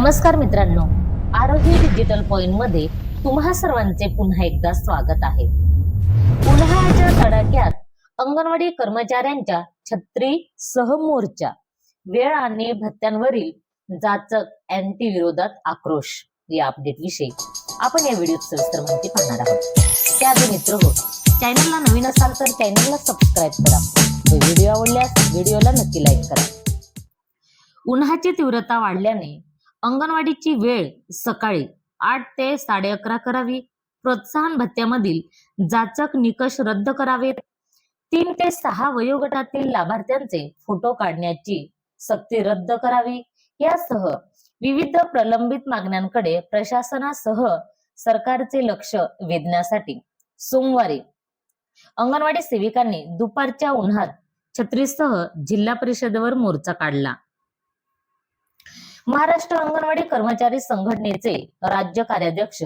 नमस्कार मित्रांनो. आरोग्य डिजिटल पॉइंटमध्ये तुम्हा सर्वांचे पुन्हा एकदा स्वागत आहे. उन्हाळ्याच्या तडाख्यात अंगणवाडी कर्मचाऱ्यांच्या छत्री सह मोर्चा वेळ आणि भत्त्यांवरील जाचक अँटी विरोधात आक्रोश. या अपडेट विषयी आपण या व्हिडिओत सविस्तर माहिती पाहणार आहोत. त्याआधी मित्र हो चॅनलला नवीन असाल तर चॅनलला सबस्क्राईब करा. व्हिडिओ आवडल्यास व्हिडिओला नक्की लाईक करा. उन्हाची तीव्रता वाढल्याने अंगणवाडीची वेळ सकाळी आठ ते साडे अकरा करावी. प्रोत्साहन भत्त्यामधील जाचक निकष रद्द करावेत. तीन ते सहा वयोगटातील लाभार्थ्यांचे फोटो काढण्याची सक्ती रद्द करावी. यासह विविध प्रलंबित मागण्यांकडे प्रशासनासह सरकारचे लक्ष वेधण्यासाठी सोमवारी अंगणवाडी सेविकांनी दुपारच्या उन्हात छत्रीसह जिल्हा परिषदेवर मोर्चा काढला. महाराष्ट्र अंगणवाडी कर्मचारी संघटनेचे राज्य कार्याध्यक्ष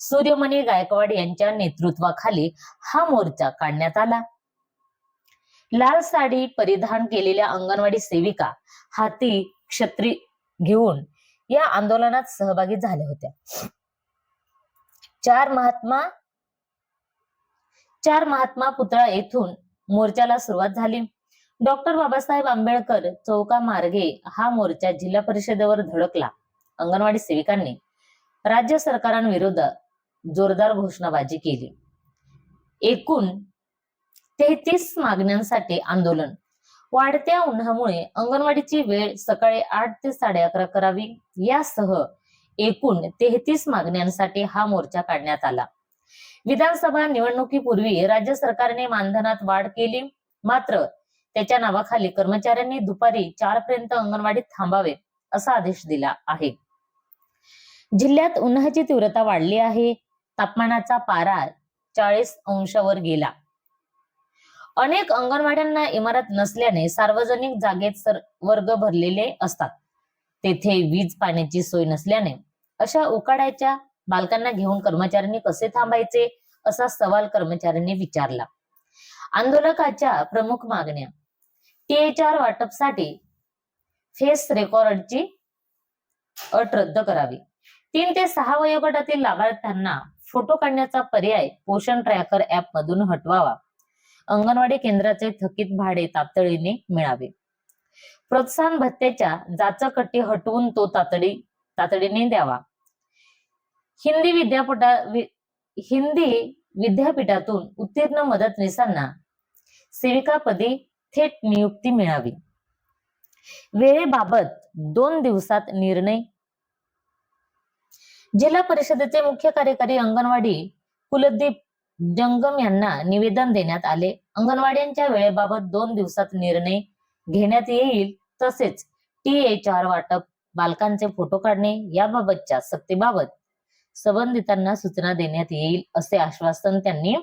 सूर्यमणी गायकवाड यांच्या नेतृत्वाखाली हा मोर्चा काढण्यात आला. लाल साडी परिधान केलेल्या अंगणवाडी सेविका हाती क्षत्री घेऊन या आंदोलनात सहभागी झाल्या होत्या. चार महात्मा चार महात्मा पुतळा येथून मोर्चाला सुरुवात झाली. डॉक्टर बाबासाहेब आंबेडकर चौका मार्गे हा मोर्चा जिल्हा परिषदेवर धडकला. अंगणवाडी सेविकांनी राज्य सरकारांविरोधात जोरदार घोषणाबाजी केली. एकूण तेहतीस मागण्यांसाठी आंदोलन. वाढत्या उन्हामुळे अंगणवाडीची वेळ सकाळी आठ ते साडे अकरा करावी यासह एकूण तेहतीस मागण्यांसाठी हा मोर्चा काढण्यात आला. विधानसभा निवडणुकीपूर्वी राज्य सरकारने मानधनात वाढ केली. मात्र त्याच्या नावाखाली कर्मचाऱ्यांनी दुपारी चार पर्यंत अंगणवाडीत थांबावे असा आदेश दिला आहे. जिल्ह्यात उन्हाची तीव्रता वाढली आहे. तापमानाचा पारा चाळीस अंशावर गेला. अनेक अंगणवाड्यांना इमारत नसल्याने सार्वजनिक जागेत सर वर्ग भरलेले असतात. तेथे वीज पाण्याची सोय नसल्याने अशा उकाड्याच्या बालकांना घेऊन कर्मचाऱ्यांनी कसे थांबायचे असा सवाल कर्मचाऱ्यांनी विचारला. आंदोलकाच्या प्रमुख मागण्या टीएचआर वाटपसाठी फेस रेकॉर्डची अट रद्द करावी. तीन ते सहा वयोगटातील लाभार्थ्यांना फोटो काढण्याचा पर्याय पोषण ट्रॅकर ऍप मधून हटवावा. अंगणवाडी केंद्राचे थकीत भाडे तातडीने मिळावे. प्रोत्साहन भत्त्याच्या जाचकट्टी हटवून तो तातडी तातडीने द्यावा. हिंदी विद्यापीठा हिंदी विद्यापीठातून उत्तीर्ण मदतनीसांना सेविकापदी थेट नियुक्ती मिळावी. वेळेबाबत दोन दिवसात निर्णय. जिल्हा परिषदेचे मुख्य कार्यकारी अंगणवाडी कुलदीप जंगम यांना निवेदन देण्यात आले. अंगणवाड्यांच्या वेळेबाबत दोन दिवसात निर्णय घेण्यात येईल. तसेच टी एच आर वाटप बालकांचे फोटो काढणे याबाबतच्या सक्तीबाबत संबंधितांना सूचना देण्यात येईल असे आश्वासन त्यांनी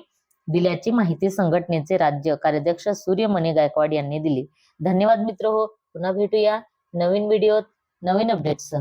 दिल्याची माहिती संघटनेचे राज्य कार्याध्यक्ष सूर्यमणी गायकवाड यांनी दिली. धन्यवाद मित्र हो. पुन्हा भेटूया नवीन व्हिडिओत. नवीन अपडेटसह